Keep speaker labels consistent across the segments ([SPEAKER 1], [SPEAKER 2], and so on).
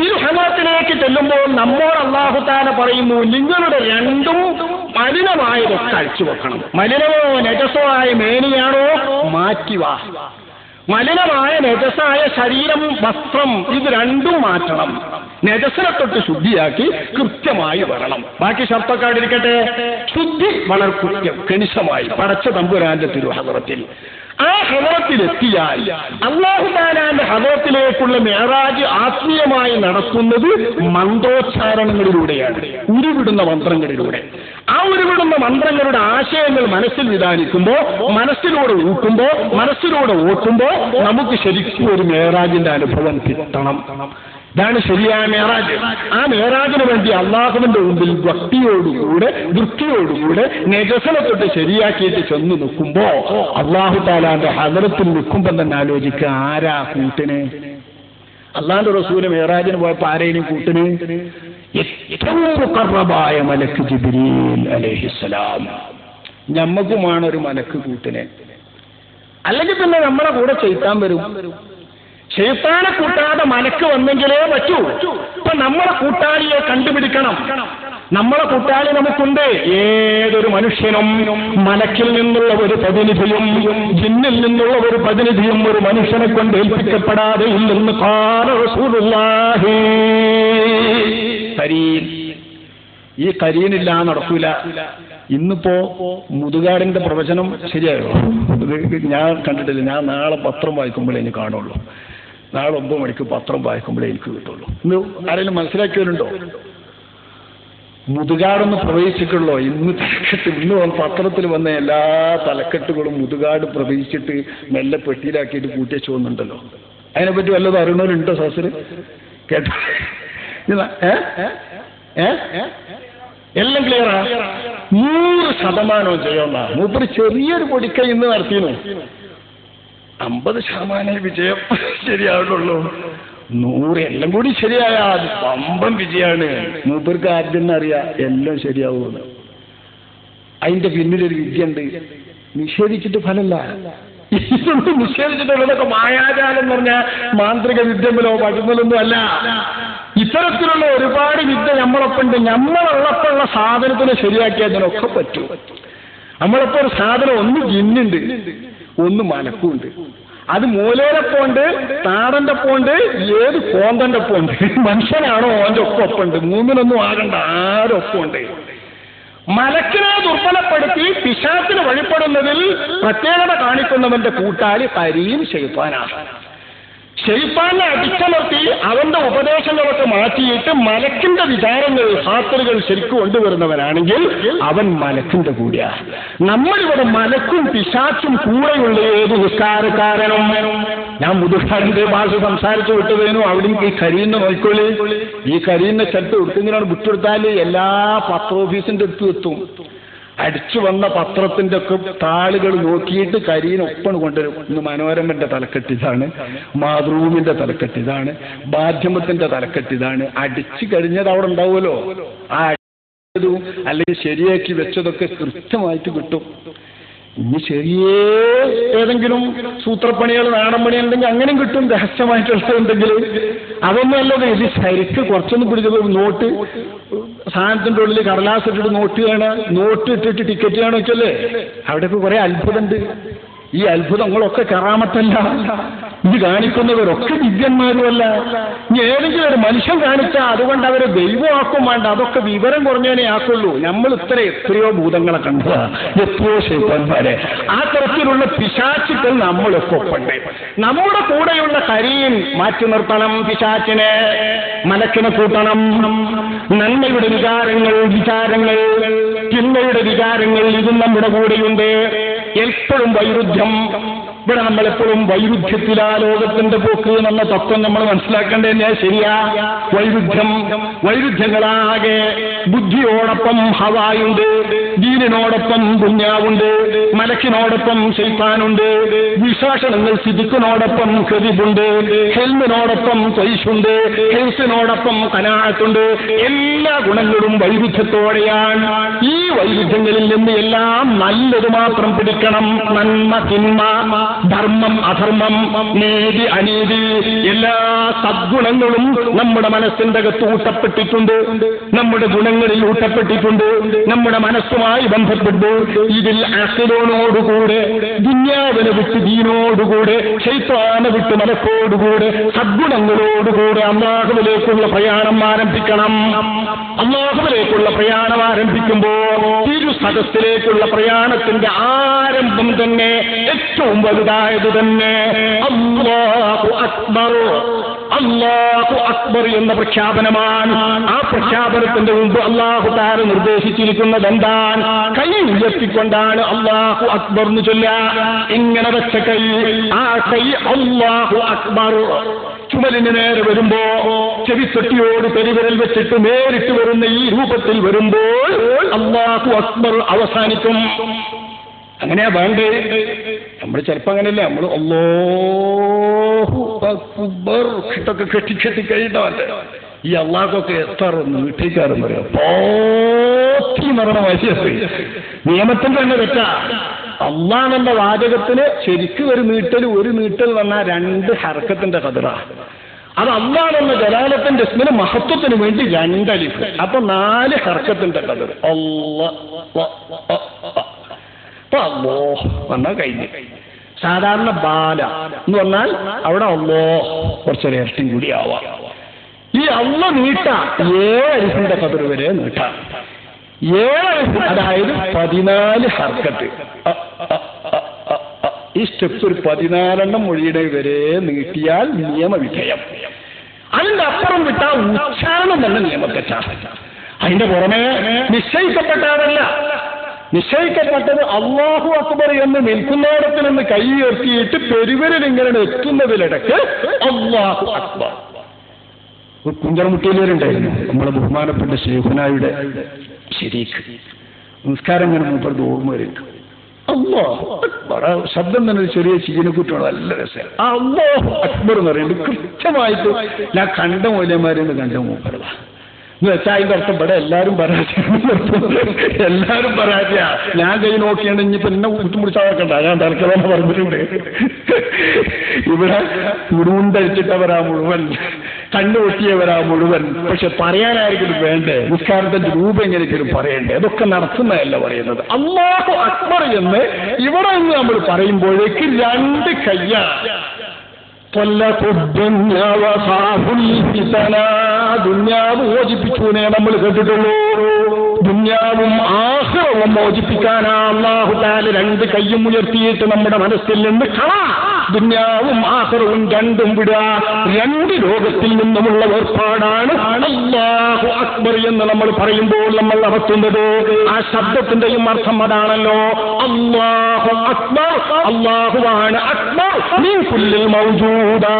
[SPEAKER 1] തിരുഹമത്തിലേക്ക് ചെല്ലുമ്പോൾ നമ്മോട് അള്ളാഹുത്താല പറയുന്നു നിങ്ങളുടെ രണ്ടും മലിനമായതൊക്കെ അഴിച്ചു വെക്കണം. മലിനമോ നജസോ ആയ മേനിയാണോ മാറ്റിവാ മലിനമായ നജസായ ശരീരം വസ്ത്രം ഇത് രണ്ടും മാറ്റണം. നജസിനെ തൊട്ട് ശുദ്ധിയാക്കി കൃത്യമായി വരണം. ബാക്കി ശബ്ദക്കാടിരിക്കട്ടെ ശുദ്ധി വളരെ കൃത്യം കണിശമായി പടച്ച തമ്പുരാന്റെ തിരുഹവറത്തിൽ ആ ഹവറത്തിലെത്തിയാൽ അള്ളാഹുദാനാന്റെ ഹവറത്തിലേക്കുള്ള മേറാജ് ആത്മീയമായി നടക്കുന്നത് മന്ത്രോച്ചാരണങ്ങളിലൂടെയാണ് ഉരുവിടുന്ന മന്ത്രങ്ങളിലൂടെ. ആ ഉരുവിടുന്ന മന്ത്രങ്ങളുടെ ആശയങ്ങൾ മനസ്സിൽ വിധാനിക്കുമ്പോൾ മനസ്സിലൂടെ ഊട്ടുമ്പോൾ മനസ്സിലൂടെ ഓട്ടുമ്പോൾ നമുക്ക് ശരിക്കും ഒരു മേറാജിന്റെ അനുഭവം കിട്ടണം. ഇതാണ് ശരിയായ മേറാജ്. ആ മേറാജിന് വേണ്ടി അള്ളാഹുവിന്റെ മുമ്പിൽ ഭക്തിയോടുകൂടെ വൃത്തിയോടുകൂടെ നെജസനെ തൊട്ട് ശരിയാക്കിയിട്ട് ചെന്ന് നിൽക്കുമ്പോ അള്ളാഹു താലാന്റെ ഹദറത്തിൽ നിൽക്കുമ്പം തന്നെ ആലോചിക്കുക ആരാ കൂട്ടിന്? അള്ളാന്റെ റസൂൽ മേറാജിന് പോയപ്പോ ആരെയും കൂട്ടിന്? ഏറ്റവും മലക്ക് ജിബ്രീൽ അലഹിസ്സലാം ഞമ്മക്കുമാണ് ഒരു മലക്ക് കൂട്ടിനെ. അല്ലെങ്കിൽ പിന്നെ നമ്മളെ കൂടെ ചെയ്ത്താൻ വരും. ഷെയ്ത്താനെ കൂട്ടാതെ മലക്ക് വന്നെങ്കിലേ പറ്റൂ. ഇപ്പൊ നമ്മളെ കൂട്ടാളിയെ കണ്ടുപിടിക്കണം. നമ്മളെ കൂട്ടാളി നമുക്കുണ്ട്. ഏതൊരു മനുഷ്യനും മലക്കിൽ നിന്നുള്ള ഒരു പ്രതിനിധിയും ജിന്നിൽ നിന്നുള്ള ഒരു പ്രതിനിധിയും ഒരു മനുഷ്യനെ കൊണ്ട് ഏൽപ്പിക്കപ്പെടാതെ ഇല്ലെന്ന് കരീൻ. ഈ കരീനില്ല നടക്കൂല. ഇന്നിപ്പോ മുതുകാടിന്റെ പ്രവചനം ശരിയായോ? ഞാൻ കണ്ടിട്ടില്ല. ഞാൻ നാളെ പത്രം വായിക്കുമ്പോഴേ ഇനി കാണുള്ളൂ. നാളെ ഒമ്പത് മണിക്ക് പത്രം വായിക്കുമ്പോഴേ എനിക്ക് കിട്ടുള്ളൂ. ഇന്ന് ആരെങ്കിലും മനസ്സിലാക്കിയവരുണ്ടോ? മുതുകാടൊന്ന് പ്രവേശിക്കുള്ളൂ? ഇന്ന് തലക്കെട്ട് ഇന്ന് പത്രത്തിൽ വന്ന എല്ലാ തലക്കെട്ടുകളും മുതുകാട് പ്രവേശിച്ചിട്ട് മെല്ലെ പെട്ടിയിലാക്കിയിട്ട് കൂട്ടിയച്ചു അതിനെ അതിനെപ്പറ്റി വല്ലതും അറിയണവരുണ്ടോ സാസിന് കേട്ടോ എല്ലാം ക്ലിയറാ നൂറ് ശതമാനവും ചെയ്യുന്ന മൂപ്പര് ചെറിയൊരു പൊടിക്കൈ ഇന്ന് നടത്തിയിരുന്നു അമ്പത് ശതമാനം വിജയം ശരിയാവുള്ളൂ നൂറ് എല്ലാം കൂടി ശരിയായാൽ പമ്പം വിജയാണ് മൂപ്പർക്ക് ആദ്യം അറിയാ എല്ലാം ശരിയാവുമെന്ന്. അതിന്റെ പിന്നിലൊരു വിദ്യ ഉണ്ട് നിഷേധിച്ചിട്ട് ഇതൊന്നും നിഷേധിച്ചിട്ടുള്ളതൊക്കെ മായാജാലം എന്ന് പറഞ്ഞ മാന്ത്രിക വിദ്യമലോ പഴുമലൊന്നും അല്ല. ഇത്തരത്തിലുള്ള ഒരുപാട് വിദ്യ നമ്മളൊപ്പുണ്ട് നമ്മളുള്ളപ്പോഴുള്ള സാധനത്തിനെ ശരിയാക്കിയതിനൊക്കെ പറ്റും. നമ്മളപ്പോ ഒരു സാധനം ഒന്ന് ജിന്നുണ്ട് ഒന്ന് മലക്കുണ്ട് അത് മൂലേരെ പോണ്ട് താടന്റെ പോണ്ട് ഏത് കോന്തന്റെ പോണ്ട് മനുഷ്യനാണോ ഓന്റെ ഒപ്പം ഒപ്പുണ്ട് മൂന്നിനൊന്നും ആകണ്ട ആരും ആരൊപ്പമുണ്ട് മലക്കിനെ ദുർബലപ്പെടുത്തി പിശാത്തിന് വഴിപ്പെടുന്നതിൽ പ്രത്യേകത കാണിക്കുന്നവന്റെ കൂട്ടാളി പരിയും ഷെയ്ത്താനാണ്. ഷെയ്ത്താനെ അടിച്ചമർത്തി അവന്റെ ഉപദേശങ്ങളൊക്കെ മാറ്റിയിട്ട് മലക്കിന്റെ വിചാരങ്ങൾ ഹാത്തറുകൾ ശരിക്കും കൊണ്ടുവരുന്നവരാണെങ്കിൽ അവൻ മലക്കിന്റെ കൂടിയാ. നമ്മളിവിടെ മലക്കും പിശാച്ചും കൂടെയുള്ള ഏത് നിസ്കാരക്കാരനും? ഞാൻ മുതുകാരന്റെ ഭാഷ സംസാരിച്ചു വിട്ടതേനു. അവിടെ ഈ കരിയുന്ന നോക്കോളി ഈ കരിയുന്ന ചട്ട് എടുത്തെങ്കിലാണ് വിട്ടെടുത്താൽ എല്ലാ പത്ര ഓഫീസിന്റെ അടുത്ത് എത്തും. അടിച്ചു വന്ന പത്രത്തിന്റെ ഒക്കെ താളുകൾ നോക്കിയിട്ട് കരിയിനൊപ്പം കൊണ്ടുവരും. ഇന്ന് മനോരമന്റെ തലക്കെട്ട് ഇതാണ് മാതൃഭൂമിന്റെ തലക്കെട്ട് ഇതാണ് മാധ്യമത്തിന്റെ തലക്കെട്ട് ഇതാണ്. അടിച്ചു കഴിഞ്ഞത് അവിടെ ഉണ്ടാവുമല്ലോ. ആ അടിച്ചതും അല്ലെങ്കിൽ ശരിയാക്കി വെച്ചതൊക്കെ കൃത്യമായിട്ട് കിട്ടും. ഇനി ശരിയേ ഏതെങ്കിലും സൂത്രപ്പണികൾ നാടൻ പണി ഉണ്ടെങ്കിൽ അങ്ങനെയും കിട്ടും. രഹസ്യമായിട്ടുള്ളതുണ്ടെങ്കിൽ അതൊന്നും അല്ലത് ഇത് ശരിക്ക് കുറച്ചൊന്നും പിടിച്ചത് നോട്ട് സാധനത്തിന്റെ ഉള്ളിൽ കടലാസ് ഇട്ടിട്ട് നോട്ട് കാണാൻ നോട്ട് ഇട്ടിട്ട് ടിക്കറ്റ് കാണുകയൊക്കെയല്ലേ അവിടെ ഇപ്പോൾ കുറെ അത്ഭുതമുണ്ട്. ഈ അത്ഭുതങ്ങളൊക്കെ കറാമത്തല്ല. ഇത് കാണിക്കുന്നവരൊക്കെ ദിവ്യന്മാരുമല്ല. ഇനി ഏതെങ്കിലും ഒരു മനുഷ്യൻ കാണിച്ചാൽ അതുകൊണ്ട് അവരെ ദൈവമാക്കും വേണ്ട. അതൊക്കെ വിവരം കുറഞ്ഞവനെ ആക്കുള്ളൂ. നമ്മൾ ഇത്ര എത്രയോ ഭൂതങ്ങളെ കണ്ടതാ. എത്രയോ ശൈത്താന്മാരെ ആ തരത്തിലുള്ള പിശാച്ചുക്കൾ നമ്മളൊക്കെ ഒപ്പണ്ട്. നമ്മുടെ കൂടെയുള്ള കരിയും മാറ്റി നിർത്തണം പിശാച്ചിനെ മലക്കിനെ കൂട്ടണം. വികാരങ്ങൾ വിചാരങ്ങൾ തിന്മയുടെ വികാരങ്ങൾ ഇതും നമ്മുടെ കൂടെയുണ്ട്. എപ്പോഴും വൈരുദ്ധ്യം. ഇവിടെ നമ്മളെപ്പോഴും വൈരുദ്ധ്യത്തിലാ ലോകത്തിന്റെ പോക്ക് എന്ന തത്വം നമ്മൾ മനസ്സിലാക്കേണ്ടത് ശരിയാ. വൈരുദ്ധ്യം. വൈരുദ്ധ്യങ്ങളാകെ ബുദ്ധിയോടൊപ്പം ഹവായുണ്ട്. ദീനിനോടൊപ്പം ദുന്യാവുണ്ട് മലക്കിനോടൊപ്പം ശൈത്താനുണ്ട് വിശേഷണങ്ങൾ സിദിക്കിനോടൊപ്പം കെതിബുണ്ട് ഹെൽമിനോടൊപ്പം തൊയ്ഷുണ്ട് ഹെൽസിനോടൊപ്പം കനാഴത്തുണ്ട് എല്ലാ ഗുണങ്ങളും വൈരുദ്ധ്യത്തോടെയാണ് ഈ വൈവിധ്യങ്ങളിൽ നിന്ന് എല്ലാം നല്ലത് മാത്രം പിടിക്കണം. നന്മ തിന്മ ധർമ്മം അധർമ്മം നീതി അനീതി എല്ലാ സദ്ഗുണങ്ങളും നമ്മുടെ മനസ്സിന്റെ അകത്ത് ഊട്ടപ്പെട്ടിട്ടുണ്ട്. നമ്മുടെ ഗുണങ്ങളിൽ ഊട്ടപ്പെട്ടിട്ടുണ്ട്. നമ്മുടെ മനസ്സുമായി ബന്ധപ്പെട്ട് ഇതിൽ അസിലോനോടുകൂടെ ദുന്യാവിനെ വിട്ട് ദീനോടുകൂടെ ക്ഷേത്രാനെ വിട്ട് മലക്കോടുകൂടെ സദ്ഗുണങ്ങളോടുകൂടെ അള്ളാഹുവിലേക്കുള്ള പ്രയാണം ആരംഭിക്കണം. അള്ളാഹുവിലേക്കുള്ള പ്രയാണം ആരംഭിക്കുമ്പോൾ തിരു സദസ്സിലേക്കുള്ള പ്രയാണത്തിന്റെ ആരംഭം തന്നെ ഏറ്റവും വലുതായത് തന്നെ അള്ളാഹു അക്ബർ. അള്ളാഹു അക്ബർ എന്ന പ്രഖ്യാപനമാണ്. ആ പ്രഖ്യാപനത്തിന്റെ മുമ്പ് അള്ളാഹു താര നിർദ്ദേശിച്ചിരിക്കുന്നത് എന്താണ്? കൈ ഉയർത്തിക്കൊണ്ടാണ് അള്ളാഹു അക്ബർ എന്ന് ചൊല്ല ഇങ്ങനെ വെച്ച കൈ ആ കൈ അള്ളാഹു അക്ബർ ചുമലിന് നേരെ വരുമ്പോ ചെവിത്തൊട്ടിയോട് പെരുവിരൽ വെച്ചിട്ട് നേരിട്ട് വരുന്ന ഈ രൂപത്തിൽ വരുമ്പോൾ അള്ളാഹു അക്ബർ അവസാനിക്കും. അങ്ങനെയാ വേണ്ടേ നമ്മൾ ചിലപ്പോ അങ്ങനെയല്ല നമ്മൾ അള്ളാഹു അക്ബർ ഇതൊക്കെ കെട്ടി കെട്ടി കഴിഞ്ഞിട്ടല്ലേ ഈ അള്ളാഹൊക്കെ എത്ര വീട്ടിക്കാരെന്ന് പറയാം. പോത്തി മരണ വശത്ത് നിയമത്തിൽ തന്നെ തെറ്റാ. അള്ളാണെന്ന വാചകത്തിന് ശരിക്കും ഒരു നീട്ടൽ ഒരു നീട്ടൽ വന്ന രണ്ട് ഹർക്കത്തിന്റെ കതിറ അത് അള്ളാണെന്ന ജലാലത്തിന്റെ ഇസ്മിന് മഹത്വത്തിന് വേണ്ടി രണ്ടലിഫ് അപ്പൊ നാല് ഹർക്കത്തിന്റെ കതിർ അള്ളാ അപ്പൊ അല്ലോ വന്നാൽ കഴിഞ്ഞു. സാധാരണ ബാല എന്ന് പറഞ്ഞാൽ അവിടെ അല്ലോ കുറച്ചൊരു നേരത്തും കൂടി ആവാം. ഈ അള്ള നീട്ട ഏഴരിഫിന്റെ കതിർ വരെ നീട്ടാം. ഏഴരിഫ് അതായത് പതിനാല് ഹർക്കത്ത്. ഈ സ്റ്റെപ്പ് ഒരു പതിനാലെണ്ണം മൊഴിയുടെ വരെ നീട്ടിയാൽ നിയമവിധേയം. അതിന്റെ അപ്പുറം വിട്ടാൽ ഉച്ചാരണം തന്നെ നിയമത്തെ അതിന്റെ പുറമേ നിശ്ചയിക്കപ്പെട്ടതല്ല നിശ്ചയിക്കപ്പെട്ടത് അള്ളാഹു അക്ബർ എന്ന് നിൽക്കുന്നിടത്ത് നിന്ന് കൈയ്യേർത്തിയിട്ട് പെരുവരിൽ ഇങ്ങനെ എത്തുന്നതിലിടക്ക് അള്ളാഹു അക്ബർ. കുഞ്ചറമുട്ടിയിലുണ്ടായിരുന്നു നമ്മളെ ബഹുമാനപ്പെട്ട ശേഖുനായുടെ ശരീക്ക് നിസ്കാരം ഇങ്ങനെ മൂപ്പർക്ക് ഓർമ്മ വരും അള്ളാഹു അക്ബർ. ആ ശബ്ദം തന്നെ ഒരു ചെറിയ ചീനക്കുറ്റാണ് നല്ല രസം ആ അള്ളാഹു അക്ബർ എന്ന് പറയുന്നത് കൃത്യമായിട്ട് ഞാൻ കണ്ട മൂല്യന്മാരെ കണ്ട മൂപ്പരതാ എന്ന് വെച്ചാൽ അതിന്റെ അർത്ഥം ഇവിടെ എല്ലാരും പരാജയം എല്ലാരും പരാജയ. ഞാൻ കൈ നോക്കിയാണ് ഇനിയിപ്പോ എന്നെ കുത്തുമുടിച്ചാക്കണ്ട ഞാൻ തലക്കളം പറഞ്ഞിട്ടുണ്ട് ഇവിടെ? ഉടുമുണ്ടഴിച്ചിട്ടവരാ മുഴുവൻ. കണ്ണു പൊട്ടിയവരാ മുഴുവൻ. പക്ഷെ പറയാനായിരിക്കും വേണ്ടേ? നിസ്കാരത്തിന്റെ രൂപം എങ്ങനെയെങ്കിലും പറയണ്ടേ? അതൊക്കെ നടത്തുന്നതല്ല പറയുന്നത്. അള്ളാഹു അക്ബർ എന്ന് ഇവിടെ നിന്ന് നമ്മൾ പറയുമ്പോഴേക്ക് രണ്ട് കയ്യാ ദുന്യാവ് മോചിപ്പിച്ചുനെ നമ്മൾ കേട്ടിട്ടുള്ളൂ. ദുന്യാവും ആഹ്റവും മോചിപ്പിക്കാനാ അള്ളാഹു താല രണ്ട് കയ്യും ഉയർത്തിയിട്ട് നമ്മുടെ മനസ്സിൽ നിന്ന് കള. ദുന്യാവും ആഹറവും രണ്ടും വിടുക രണ്ട് ലോകത്തിൽ നിന്നുമുള്ള ഏർപ്പാടാണ്. അള്ളാഹു അക്ബർ എന്ന് നമ്മൾ പറയുമ്പോൾ നമ്മൾ നടത്തുന്നത്. ആ ശബ്ദത്തിന്റെയും അർത്ഥം അതാണല്ലോ. അള്ളാഹു അക്ബർ അള്ളാഹുവാണ് അക്ബർ. നീ പുല്ലിൽ മൗജൂദാ.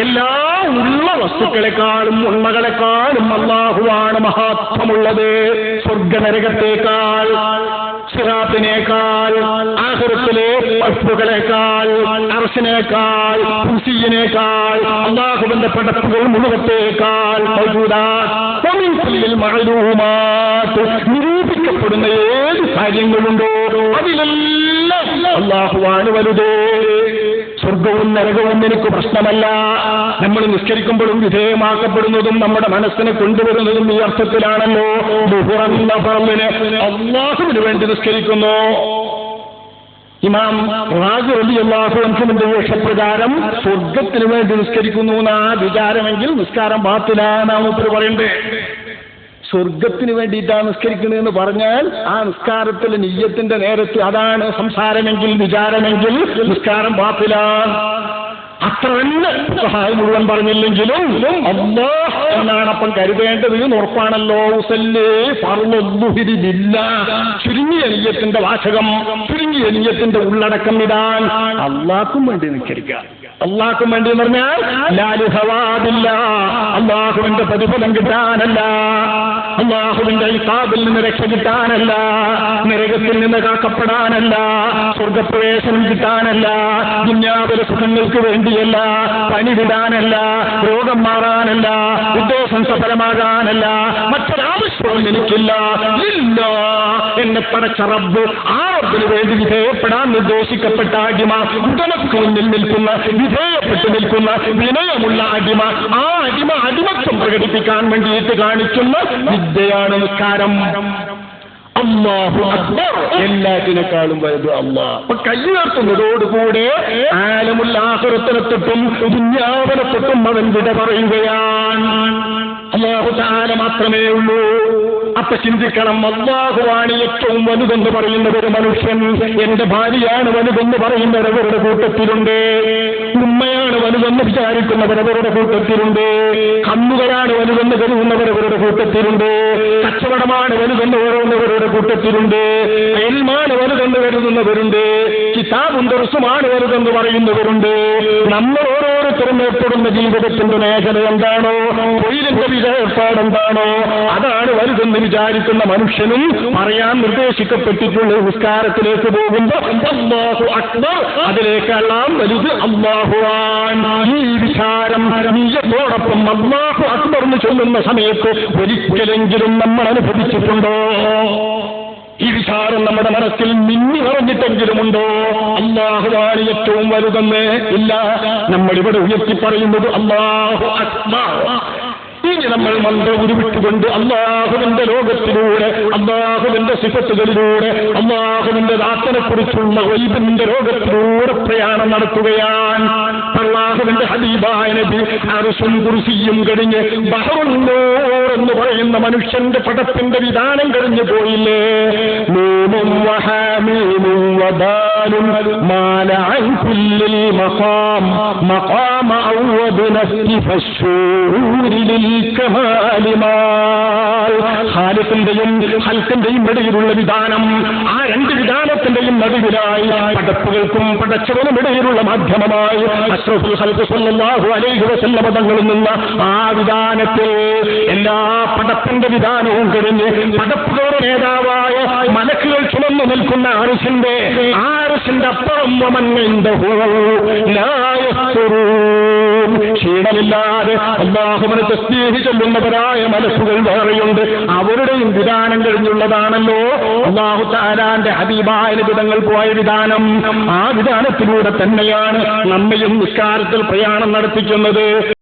[SPEAKER 1] എല്ലാ ഉള്ള വസ്തുക്കളെക്കാളും ഉണ്മകളെക്കാളും അള്ളാഹുവാണ് മഹാത്മമുള്ളത് സ്വർഗനരകത്തേക്കാൾ സിറാത്തിനേക്കാൾ ആഹൃത്തിലെ വസ്തുക്കളെക്കാൾ അർശിനേക്കാൾ കുസിയിനേക്കാൾ അള്ളാഹുവിന്റെ പടപ്പുകൾ മുഴുവത്തേക്കാൾ നിരൂപിക്കപ്പെടുന്ന ഏത് കാര്യങ്ങളുണ്ടോ അതിലെല്ലാം അള്ളാഹുവാണ് വലുത് സ്വർഗവും നരകവും എനിക്ക് പ്രശ്നമല്ല. നമ്മൾ നിസ്കരിക്കുമ്പോഴും വിധേയമാക്കപ്പെടുന്നതും നമ്മുടെ മനസ്സിനെ കൊണ്ടുവരുന്നതും ഈ അർത്ഥത്തിലാണല്ലോ. ബുഹുറന്ന പറമ്പിന് അള്ളാഹുവിന് വേണ്ടി നിസ്കരിക്കുന്നു. ഇമാം റാജു അലി അള്ളാഹു അൻഹുവിന്റെ വേഷപ്രകാരം സ്വർഗത്തിന് വേണ്ടി നിസ്കരിക്കുന്നു എന്നാ വിചാരമെങ്കിൽ നിസ്കാരം പാത്തിലാണ് ഉത്തര പറയണ്ടേ സ്വർഗത്തിന് വേണ്ടിയിട്ടാണ് എന്ന് പറഞ്ഞാൽ ആ നിസ്കാരത്തിൽ നെയ്യത്തിന്റെ നേരത്തെ അതാണ് സംസാരമെങ്കിൽ വിചാരമെങ്കിൽ നിസ്കാരം പാത്തിലാണ് അത്ര തന്നെ സഹായ മുഴുവൻ പറഞ്ഞില്ലെങ്കിലും അല്ലാ എന്നാണ് അപ്പം കരുതേണ്ടത് എന്ന് ഉറപ്പാണല്ലോ. ചുരുങ്ങിയ നീയത്തിന്റെ വാചകം ചുരുങ്ങിയ നീയത്തിന്റെ ഉള്ളടക്കം ഇടാൻ അള്ളാക്കും വേണ്ടി നിൽക്കരിക്കുക അള്ളാഹ്ക്കും വേണ്ടി എന്ന് പറഞ്ഞാൽ ലാലുഹവാദില്ല
[SPEAKER 2] അള്ളാഹുവിന്റെ പ്രതിഫലം കിട്ടാനല്ല. അള്ളാഹുവിന്റെ ഇതാബിൽ നിന്ന് രക്ഷ കിട്ടാനല്ല. നരകത്തിൽ നിന്ന് കാക്കപ്പെടാനല്ല. സ്വർഗപ്രവേശനം കിട്ടാനല്ല. ദുന്യാവിലെ സുഖങ്ങൾക്ക് വേണ്ടിയല്ല പണി വിടാനല്ല രോഗം മാറാനല്ല ഉദ്ദേശം സഫലമാകാനല്ല മറ്റൊരാവശ്യവും എനിക്കില്ല. ഇല്ല. എന്നെ പടച്ച റബ്ബ് ആ റബ്ബിന് വേണ്ടി വിധേയപ്പെടാൻ നിർദ്ദേശിക്കപ്പെട്ട അടിമ ഉടനക്ക് മുന്നിൽ നിൽക്കുന്ന വിധേയപ്പെട്ടു നിൽക്കുന്ന വിനയമുള്ള അടിമ ആ അടിമ അടിമത്വം പ്രകടിപ്പിക്കാൻ വേണ്ടിയിട്ട് കാണിക്കുന്ന വിദ്യയാണ് നിസ്കാരം. അള്ളാഹു അക്ബർ.
[SPEAKER 1] എല്ലാറ്റിനേക്കാളും വലുത് അള്ളാഹ്
[SPEAKER 2] അപ്പൊ കൈ ഉയർത്തുന്നതോടുകൂടെ ആലമുള്ള ആഹുറത്തിനെ തൊട്ടും അവൻ വിട പറയുകയാണ്. അള്ളാഹു താര മാത്രമേ ഉള്ളൂ. അപ്പൊ ചിന്തിക്കണം അള്ളാഹുവാണ് ഏറ്റവും വലുതെന്ന് പറയുന്ന ഒരു മനുഷ്യൻ. എന്റെ ഭാര്യയാണ് വലുതെന്ന് പറയുന്നവരവരുടെ കൂട്ടത്തിലുണ്ട്. ഉമ്മയാണ് വലുതെന്ന് വിചാരിക്കുന്നവരവരുടെ കൂട്ടത്തിലുണ്ട്. കന്നുകരാണ് വലുതെന്ന് കരുതുന്നവരവരുടെ കൂട്ടത്തിലുണ്ട്. കച്ചവടമാണ് വലുതെന്ന് ഓരോന്നവരുടെ കൂട്ടത്തിലുണ്ട്. എൽമാണ് വലുതെന്ന് കരുതുന്നവരുണ്ട്. കിതാബും ദർസുമാണ് വലുതെന്ന് പറയുന്നവരുണ്ട്. നമ്മൾ ഓരോരുത്തരും ഏർപ്പെടുന്ന ജീവിതത്തിന്റെ മേഖല എന്താണോ? തൊഴിലിന്റെ എന്താണോ അതാണ് വലുതെന്ന് വിചാരിക്കുന്ന മനുഷ്യനും പറയാൻ നിർദ്ദേശിക്കപ്പെട്ടിട്ടുള്ള നിസ്കാരത്തിലേക്ക് പോകുമ്പോ അള്ളാഹു അക്ബർ അതിലേക്കെല്ലാം വലുത് അള്ളാഹുവാൻ ഈ വിചാരം നീയത്തോടൊപ്പം അള്ളാഹു അക്ബർ എന്ന് ചൊല്ലുന്ന സമയത്ത് ഒരിക്കലെങ്കിലും നമ്മൾ അനുഭവിച്ചിട്ടുണ്ടോ? ഈ വിചാരം നമ്മുടെ മനസ്സിൽ മിന്നി നിറഞ്ഞിട്ടെങ്കിലുമുണ്ടോ? അള്ളാഹുവാണ് ഏറ്റവും വലുതെന്ന് ഇല്ല. നമ്മളിവിടെ ഉയർത്തി പറയുന്നത് അള്ളാഹു ഇനി നമ്മൾ മന്ത്ര ഉരുവിട്ടുകൊണ്ട് അള്ളാഹുവിന്റെ ലോകത്തിലൂടെ അള്ളാഹുവിന്റെ സിഫത്തുകളിലൂടെ അള്ളാഹുവിന്റെ ദാത്തനെ കുറിച്ചുള്ള വൈബിന്റെ ലോകത്തിലൂടെ പ്രയാണം നടത്തുകയാണ്. അള്ളാഹുവിന്റെ ഹദീബായ നബി അറുസും കുറിസിയും കഴിഞ്ഞ് ബഹറുന്നോർ എന്ന് പറയുന്ന മനുഷ്യന്റെ പടത്തിന്റെ വിധാനം കഴിഞ്ഞു പോയില്ലേ? നൂമും വഹാമീനും വദാലും മാല മഖാം. മഖാമ ഔവദ് നസ്തി ഹാരത്തിന്റെയും ഹൽക്കിന്റെയും ഇടയിലുള്ള വിധാനം ആ രണ്ട് വിധാനത്തിന്റെയും നടുവിലായി പടപ്പുകൾക്കും പടച്ചവനും ഇടയിലുള്ള മാധ്യമമായി അഷ്റഫുൽ ഹൽക്ക് സ്വല്ലാഹു അലൈഹി വസല്ല പദങ്ങളിൽ നിന്ന് ആ വിധാനത്തിൽ എല്ലാ പടപ്പിന്റെ വിധാനവും കഴിഞ്ഞ് പടപ്പുകളുടെ നേതാവായ മലക്കുകൾ ചുമന്നു നിൽക്കുന്ന അറിസിന്റെ ആ അറിസിന്റെ അപ്പുറം മമൻ ക്ഷീണമില്ലാതെ അള്ളാഹുവിനെ തസ്തീഹി ചൊല്ലുന്നവരായ മനസ്സുകൾ വേറെയുണ്ട്. അവരുടെയും വിധാനം കഴിഞ്ഞുള്ളതാണല്ലോ. അള്ളാഹു താരാന്റെ ഹബീബായ വിധങ്ങൾ പോയ വിധാനം. ആ വിധാനത്തിലൂടെ തന്നെയാണ് നമ്മയും നിസ്കാരത്തിൽ പ്രയാണം നടത്തിക്കുന്നത്.